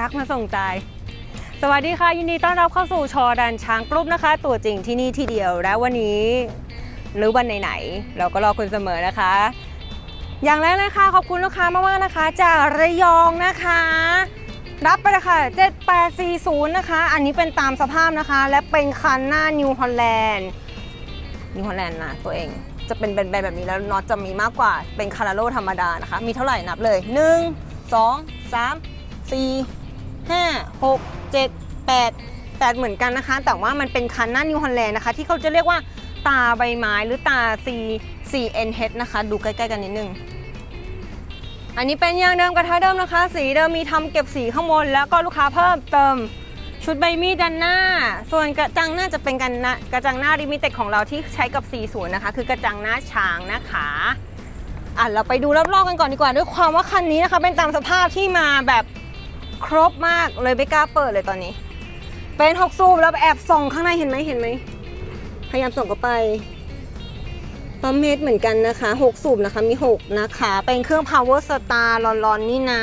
รักมาส่งใจ สวัสดีค่ะ ยินดีต้อนรับเข้าสู่ชอดันช้างกรุ๊ปนะคะ ตัวจริงที่นี่ที่เดียวและวันนี้ หรือวันไหนๆเราก็รอคุณเสมอนะคะ อย่างแรกเลยค่ะขอบคุณลูกค้ามากๆนะคะ จากระยองนะคะ รับไปเลยค่ะ 7840 นะคะ อันนี้เป็นตามสภาพนะคะ และเป็นคันหน้านิวฮอลแลนด์นิวฮอลแลนด์นะตัวเองจะเป็นแบนๆแบบนี้แล้วน็อตจะมีมากกว่าเป็นคาราโลธรรมดานะคะ มีเท่าไหร่นับเลย 1 2 3 4 5 6 7 8 8 เหมือนกันนะคะ แต่ว่ามันเป็นคันหน้านิวฮอลแลนด์นะคะ ที่เขาจะเรียกว่าตาใบไม้หรือตา C C N H นะคะ ดูใกล้ ๆ กันนิดนึง อันนี้เป็นยางเดิมกระทะเดิมนะคะ สีเดิมมีทำเก็บสีข้างบน แล้วก็ลูกค้าเพิ่มเติมชุดใบมีดด้านหน้า ส่วนกระจังหน้าจะเป็นกันนะกระจังหน้าลิมิเต็ดของเราที่ใช้กับ40นะคะ คือกระจังหน้าช้างนะคะอะเราไปดูรอบๆกันก่อนดีกว่า ด้วยความว่าคันนี้นะคะ เป็นตามสภาพที่มาแบบ ครบมากเลยไม่กล้าเปิดเลยตอนนี้ เป็น6สูบแล้วแอบส่องข้างในเห็นไหมเห็นไหมพยายามส่องเข้าไปปั๊มเมตรเหมือนกันนะคะ6สูบนะคะมี 6 นะคะ เป็นเครื่อง power star ร้อนๆนี่นะ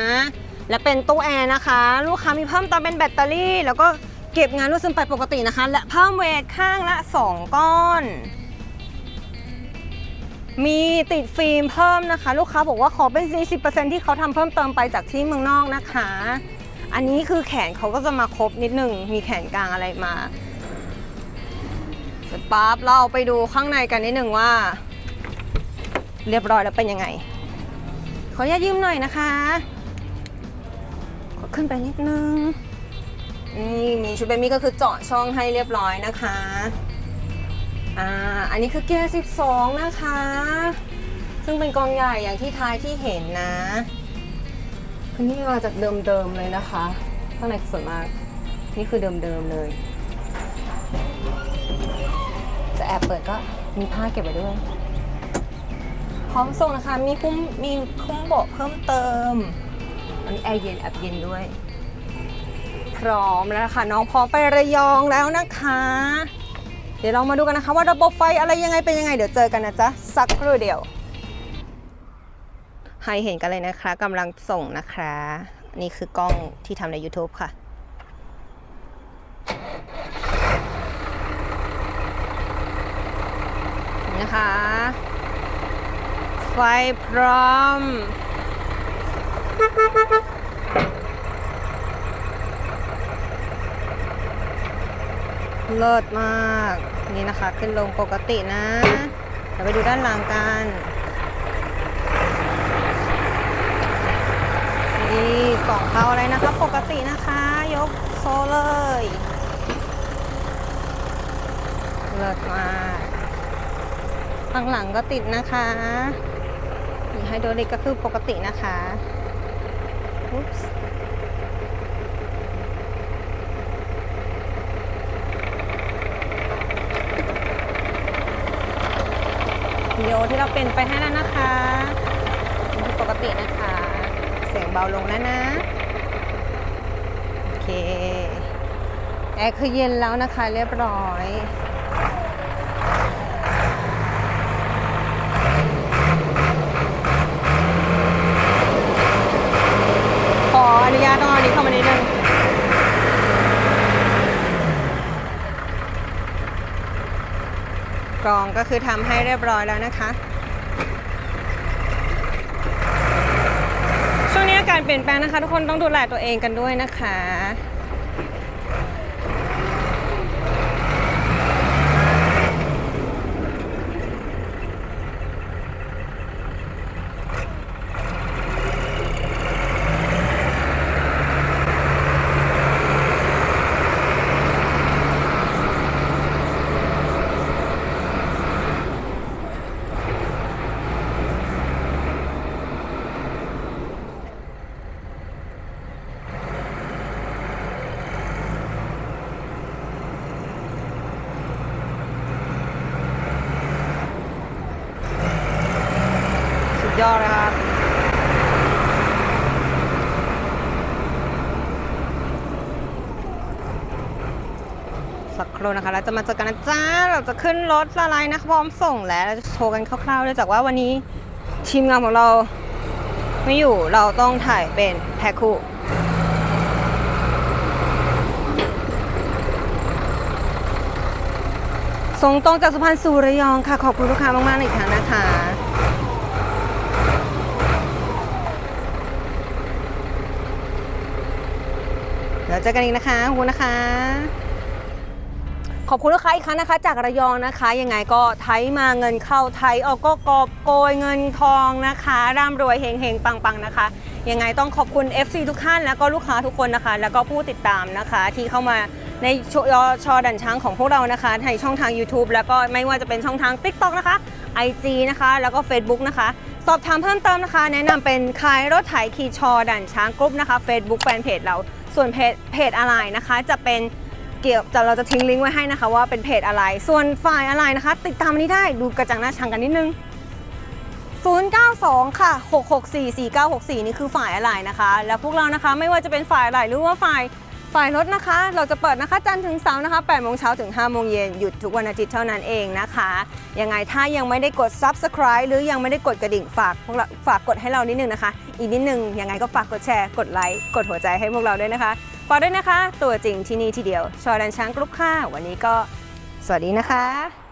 และเป็นตู้แอร์นะคะ ลูกค้ามีเพิ่มติมเป็นแบตเตอรี่ แล้วก็เก็บงานรูดซึมไปปกตินะคะ และเพิ่มเวทข้างละ 2 ก้อน มีติดฟิล์มเพิ่มนะคะ ลูกค้าบอกว่าขอเป็น 40%ที่เขาทำเพิ่มเติมไปจากที่เมืองนอกนะคะ อันนี้คือแขนเขาก็จะมาครบนิดนึง มีแขนกลางอะไรมาเสร็จปั๊บเราไปดูข้างในกันนิดนึงว่า เรียบร้อยแล้วเป็นยังไง ขออนุญาตยืมหน่อยนะคะ ขอขึ้นไปนิดนึง นี่มีชุดเบมี่ก็คือเจาะช่องให้เรียบร้อยนะคะอ่าอันนี้คือเกียร์ 12 นะคะ ซึ่งเป็นกองใหญ่อย่างที่ท้ายที่เห็นนะ อันนี้มาจากเดิมๆเลยนะคะ ข้างในส่วนมาก นี่คือเดิมๆเลย จะแอบเปิดก็มีผ้าเก็บไว้ด้วย พร้อมส่งนะคะ มีคุ้มมีคุ้มเบาะเพิ่มเติม อันนี้แอร์เย็นแอบเย็นด้วย พร้อมแล้วนะคะน้องพร้อมไประยองแล้วนะคะ เดี๋ยวเรามาดูกันนะคะ ว่าระบบไฟอะไรยังไงเป็นยังไง เดี๋ยวเจอกันนะจ๊ะสักครู่เดียว ให้เห็นกันเลยนะคะกำลังส่งนะคะ นี่คือกล้องที่ทำใน YouTube ค่ะนี่นะคะ ไฟพร้อม เลิศมาก นี่นะคะ ขึ้นลงปกตินะเดี๋ยวไปดูด้านหลังกัน สองเขาอะไรนะคะ ปกตินะคะ ยกโซเลยเลิศมากข้างหลังก็ติดนะคะมีไฮโดรลิกก็คือปกตินะคะอุ๊ปส์วิดีโอที่เราเป็นไปให้แล้วนะคะ ปกตินะคะ สียงเบาลงแล้วนะ โอเคแอร์คือเย็นแล้วนะคะเรียบร้อยขออนุญาตต้องเอาอันนี้เข้ามานิดนึงกรองก็คือทำให้เรียบร้อยแล้วนะคะ ช่วงนี้อาการ เปลี่ยนแปลงนะคะ ทุกคนต้องดูแลตัวเองกันด้วยนะคะ ยอดนะครับสักครู่นะคะเราจะมาเจอกันนะจ้าเราจะขึ้นรถละลายนะพร้อมส่งแล้วเราจะโชว์กันคร่าวๆด้วยจากว่าวันนี้ทีมงานของเราไม่อยู่เราต้องถ่ายเป็นแพ็คคู่ส่งตรงจากสุพรรณสูระยองค่ะ ขอบคุณลูกค้ามากๆอีกครั้งนะคะ แล้วเจอกันอีกนะคะขอบคุณนะคะ ขอบคุณลูกค้าอีกครั้งนะคะ จากระยองนะคะ ยังไงก็ไทยมาเงินเข้าไทยออกก็กอบโกยเงินทองนะคะร่ำรวยเฮงเฮงปังปังนะคะ ยังไงต้องขอบคุณ FC ทุกท่านแล้วก็ลูกค้าทุกคนนะคะ แล้วก็ผู้ติดตามนะคะ ที่เข้ามาในชชอดันช้างของพวกเรานะคะในช่องทาง YouTube แล้วก็ไม่ว่าจะเป็นช่องทาง TikTok นะคะ IG นะคะ แล้วก็ Facebook นะคะ สอบถามเพิ่มเติมนะคะ แนะนำเป็นขายรถไถคีชอดันช้างกรุ๊ปนะคะ Facebook แฟนเพจเราส่วนเพจเพจอะไรนะคะ จะเป็นเกี่ยวจะเราจะทิ้งลิงก์ไว้ให้นะคะว่าเป็นเพจอะไร ส่วนฝ่ายอะไรนะคะ ติดตามอันนี้ได้ดูกระจังหน้าช้างกันนิดนึง 092 ค่ะ 664 4964 นี่คือฝ่ายอะไรนะคะ แล้วพวกเรานะคะไม่ว่าจะเป็นฝ่ายอะไรหรือว่าฝ่าย ฝ่ายรถนะคะ เราจะเปิดนะคะจันทร์ถึงเสาร์นะคะ8โมงเช้าถึง5โมงเย็นหยุดทุกวันอาทิตย์เท่านั้นเองนะคะ ยังไงถ้ายังไม่ได้กด subscribe หรือยังไม่ได้กดกระดิ่งฝากพวกเราฝากกดให้เรานิดนึงนะคะ อีกนิดนึงยังไงก็ฝากกดแชร์ กดไลค์กดหัวใจให้พวกเราด้วยนะคะฝากด้วยนะคะ ตัวจริงที่นี่ทีเดียวชอดันช้างกรุ๊ปค่ะวันนี้ก็ สวัสดีนะคะ